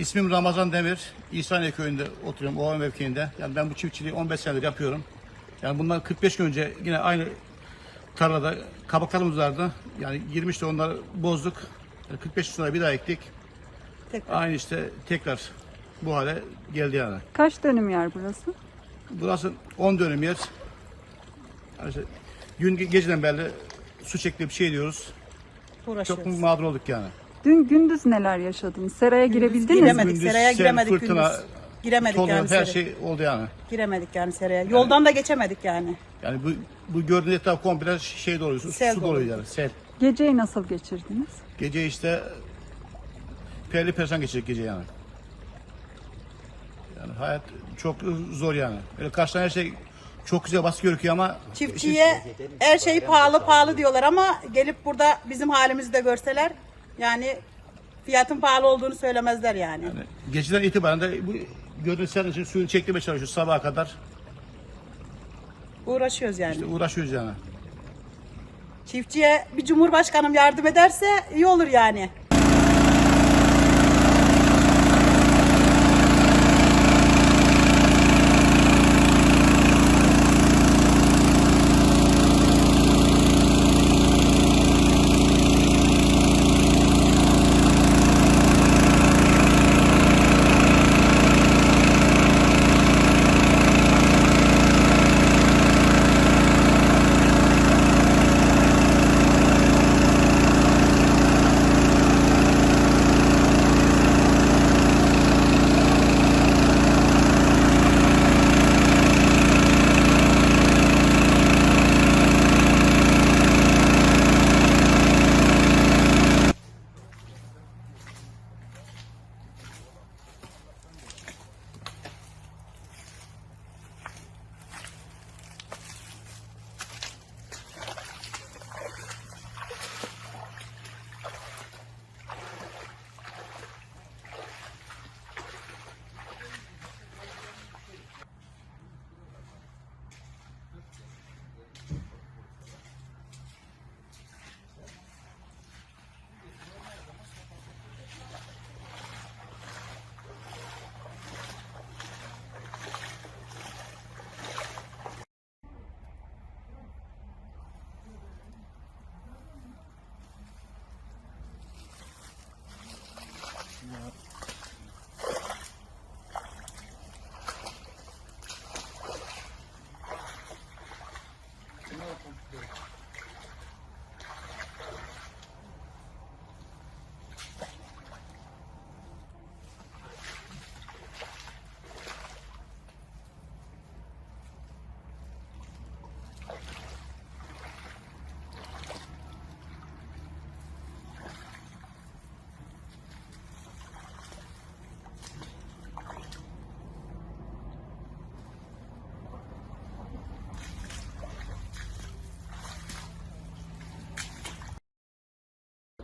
İsmim Ramazan Demir. İhsaniye köyünde oturuyorum. Ova mevkiinde. Yani ben bu çiftçiliği 15 senedir yapıyorum. Yani bundan 45 gün önce yine aynı tarlada kabaklarımız vardı. Yani 20 işte onları bozduk. Yani 45 gün sonra bir daha ektik. Tekrar. Aynı işte tekrar bu hale geldi yani. Kaç dönüm yer burası? Burası 10 dönüm yer. Yani işte gün geceden beri su çekti bir şey diyoruz. Çok Uğraşıyoruz. mağdur olduk yani. Dün gündüz neler yaşadınız? Seraya girebildiniz mi? giremedik. Gündüz seraya sel, giremedik fırtına, gündüz. Giremedik Tolga, yani her seraya. şey oldu yani. Giremedik yani seraya. Yoldan da geçemedik yani. Yani bu, bu gördüğünüz etraf komple şey doluydu, su, Sel su dolu. doluydu yani, sel. Geceyi nasıl geçirdiniz? Gece işte perli perişan geçirdik gece yani. Yani hayat çok zor yani. Böyle karşıdan her şey çok güzel basit gözüküyor ama Çiftçiye her şey pahalı pahalı diyorlar ama gelip burada bizim halimizi de görseler yani fiyatın pahalı olduğunu söylemezler yani. yani geceden itibaren de bu gördüğünüz sel için suyunu çektirmeye çalışıyoruz sabaha kadar. Uğraşıyoruz yani. İşte uğraşıyoruz yani. Çiftçiye bir cumhurbaşkanım yardım ederse iyi olur yani.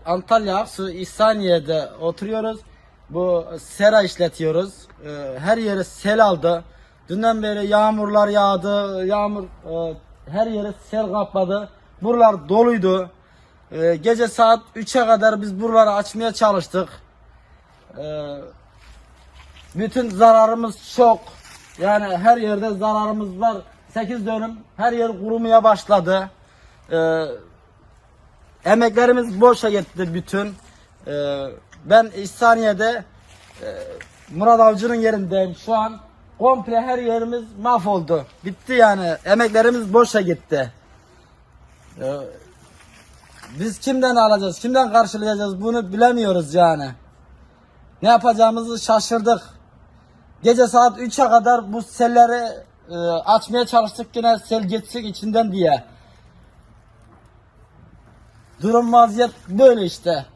Antalya Aksu İhsaniye'de oturuyoruz. Bu sera işletiyoruz. Ee, Her yeri sel aldı. Dünden beri yağmurlar yağdı. Yağmur e, her yeri sel kapladı. Buralar doluydu. Ee, Gece saat 3'e kadar biz buraları açmaya çalıştık. Ee, Bütün zararımız çok. Yani her yerde zararımız var. 8 dönüm her yer kurumaya başladı. Ee, Emeklerimiz boşa gitti bütün. Ee, ben İhsaniye'de e, Murat Avcı'nın yerindeyim şu an. Komple her yerimiz mahvoldu. Bitti yani. Emeklerimiz boşa gitti. Ee, biz kimden alacağız, kimden karşılayacağız bunu bilemiyoruz yani. Ne yapacağımızı şaşırdık. Gece saat 3'e kadar bu selleri e, açmaya çalıştık yine sel geçsin içinden diye. Durum vaziyet böyle işte.